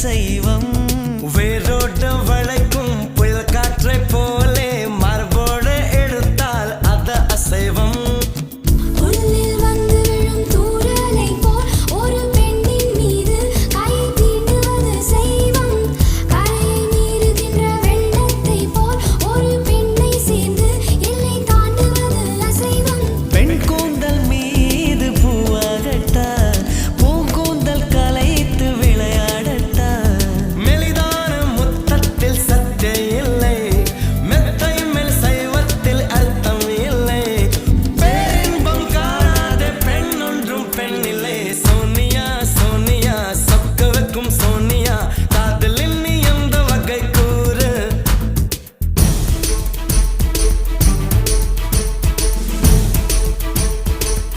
சைவம் வேரோட்டம் வளைக்கும் புயல் காற்றை போலே மார்போடு எடுத்தால் அத அசைவம்.